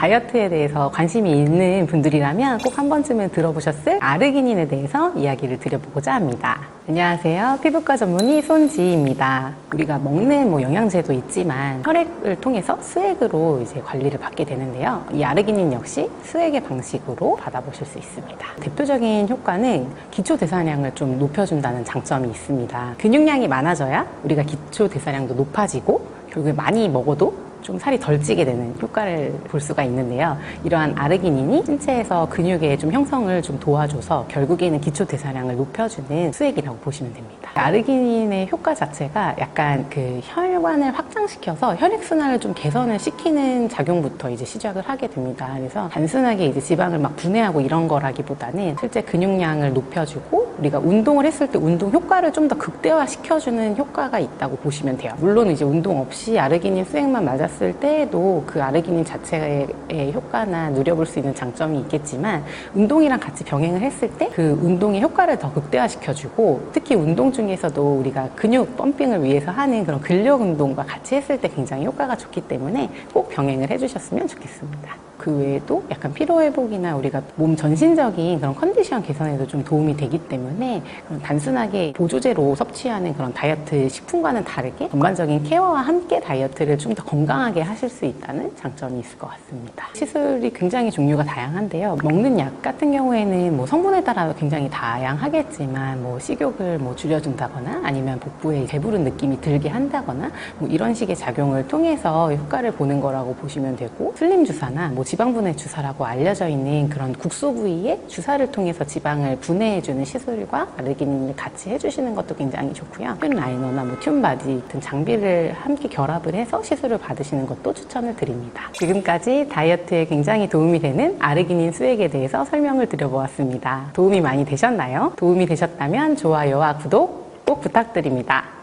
다이어트에 대해서 관심이 있는 분들이라면 꼭 한 번쯤은 들어보셨을 아르기닌에 대해서 이야기를 드려보고자 합니다. 안녕하세요. 피부과 전문의 손지희입니다. 우리가 먹는 뭐 영양제도 있지만 혈액을 통해서 수액으로 이제 관리를 받게 되는데요. 이 아르기닌 역시 수액의 방식으로 받아보실 수 있습니다. 대표적인 효과는 기초 대사량을 좀 높여준다는 장점이 있습니다. 근육량이 많아져야 우리가 기초 대사량도 높아지고 결국에 많이 먹어도 좀 살이 덜 찌게 되는 효과를 볼 수가 있는데요. 이러한 아르기닌이 신체에서 근육의 좀 형성을 좀 도와줘서 결국에는 기초 대사량을 높여주는 수액이라고 보시면 됩니다. 아르기닌의 효과 자체가 약간 그 혈관을 확장시켜서 혈액 순환을 좀 개선을 시키는 작용부터 이제 시작을 하게 됩니다. 그래서 단순하게 이제 지방을 막 분해하고 이런 거라기보다는 실제 근육량을 높여주고 우리가 운동을 했을 때 운동 효과를 좀 더 극대화시켜주는 효과가 있다고 보시면 돼요. 물론 이제 운동 없이 아르기닌 수액만 맞았을 때도 그 아르기닌 자체의 효과나 누려볼 수 있는 장점이 있겠지만 운동이랑 같이 병행을 했을 때 그 운동의 효과를 더 극대화시켜주고 특히 운동 중에서도 우리가 근육 펌핑을 위해서 하는 그런 근력 운동과 같이 했을 때 굉장히 효과가 좋기 때문에 꼭 병행을 해주셨으면 좋겠습니다. 그 외에도 약간 피로 회복이나 우리가 몸 전신적인 그런 컨디션 개선에도 좀 도움이 되기 때문에 그런 단순하게 보조제로 섭취하는 그런 다이어트 식품과는 다르게 전반적인 케어와 함께 다이어트를 좀 더 건강하게 하실 수 있다는 장점이 있을 것 같습니다. 시술이 굉장히 종류가 다양한데요. 먹는 약 같은 경우에는 뭐 성분에 따라 굉장히 다양하겠지만 뭐 식욕을 뭐 줄여준다거나 아니면 복부에 배부른 느낌이 들게 한다거나 뭐 이런 식의 작용을 통해서 효과를 보는 거라고 보시면 되고 슬림 주사나 뭐 지방 분해 주사라고 알려져 있는 그런 국소 부위에 주사를 통해서 지방을 분해해주는 시술과 아르기닌을 같이 해주시는 것도 굉장히 좋고요. 튠 라이너나 뭐 튠바디 같은 장비를 함께 결합을 해서 시술을 받으시는 것도 추천을 드립니다. 지금까지 다이어트에 굉장히 도움이 되는 아르기닌 수액에 대해서 설명을 드려보았습니다. 도움이 많이 되셨나요? 도움이 되셨다면 좋아요와 구독 꼭 부탁드립니다.